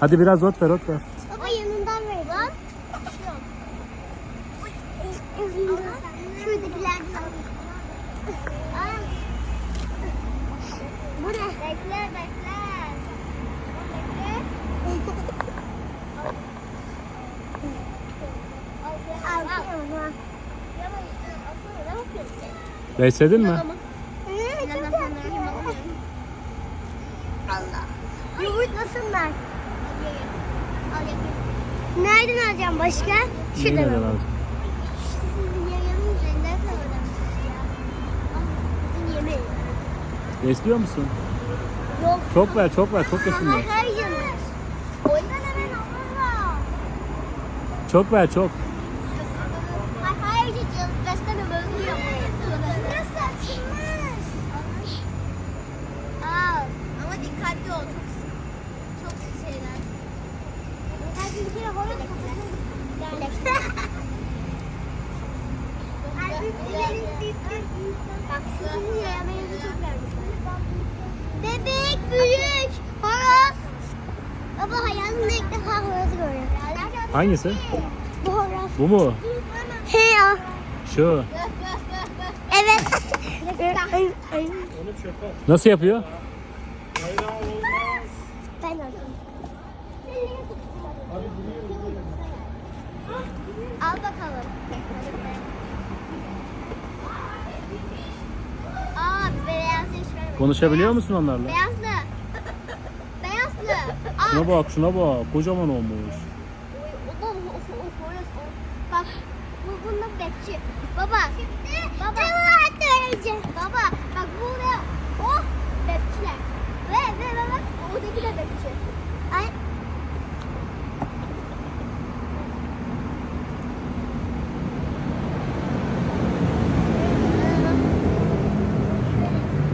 Hadi biraz ot ver ot ver. Baba yanından ver lan. Aa. Bu ne? Bekle bekle. Besledin mi? Yumurtlasınlar. Nereden alacağım başka? Şuradan Nereden al. aldın? Sizin yayanın üzerinden kalırım. Sizin yemeği. Besliyor musun? Yok. Çok ver çok ver çok yesinler. Hayır. Çok ver çok. Hayır hayır canım. Beslenem ölmüyor. Nasıl açılmaz? Al. Ama dikkatli ol. Çok çok şeyler. Her bir kere horoz kafasına Bak sizin yayamayınızı çok vermişler. Bebek büyük. Horoz. Baba hayatımda ilk defa horoz görüyorum. Hangisi? Bu horoz. Bu mu? He ya. Şu. Evet. Nasıl yapıyor? ben aldım. Al bakalım. Aa beyazlı hiç vermedim. Konuşabiliyor musun onlarla? Beyazlı. Beyazlı. Aa. Şuna bak şuna bak. Kocaman olmuş. O da o, o, o, horoz, o. Bak bu bunun bekçi. Baba. Baba. Baba bak bu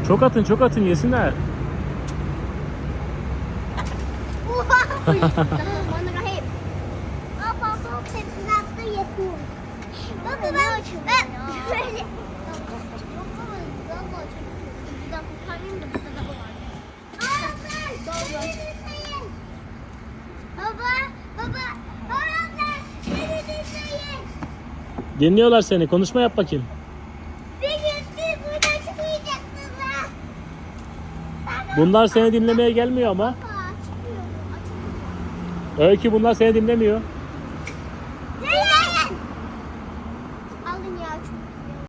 Çok atın çok atın yesinler. Bismillahirrahmanirrahim. Baba bu hepsini. Dinliyorlar seni. Konuşma yap bakayım. Bunlar seni dinlemeye gelmiyor ama. Öykü bunlar seni dinlemiyor.